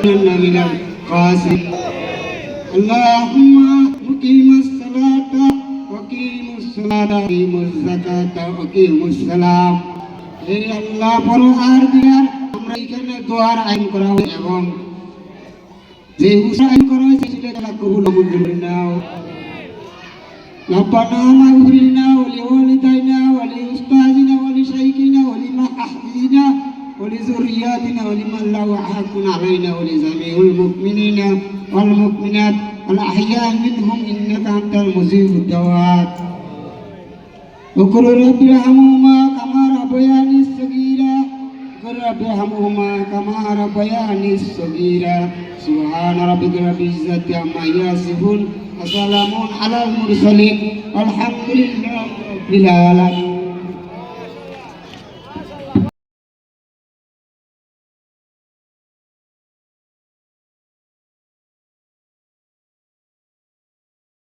من القاسم اللهم مقيم الصلاة وقيم الصلاة وقيم الزكاة وقيم السلام এই আল্লাহ বড় আর দিয়ার আমরা এখানে দোয়ার আইন করা হয় এবং যে উষা আইন করা হয়েছে সেটা তারা কবুল কবুল করে নাও ربنا اغفر ولذرياتنا ولمن له حق علينا ولجميع المؤمنين والمؤمنات الأحياء منهم إنك أنت المجيب الدعوات وقل رب ارحمهما كما ربياني صغيرا وقل رب ارحمهما كما ربياني صغيرا سبحان ربك رب العزة عما يصفون وسلام على المرسلين والحمد لله رب العالمين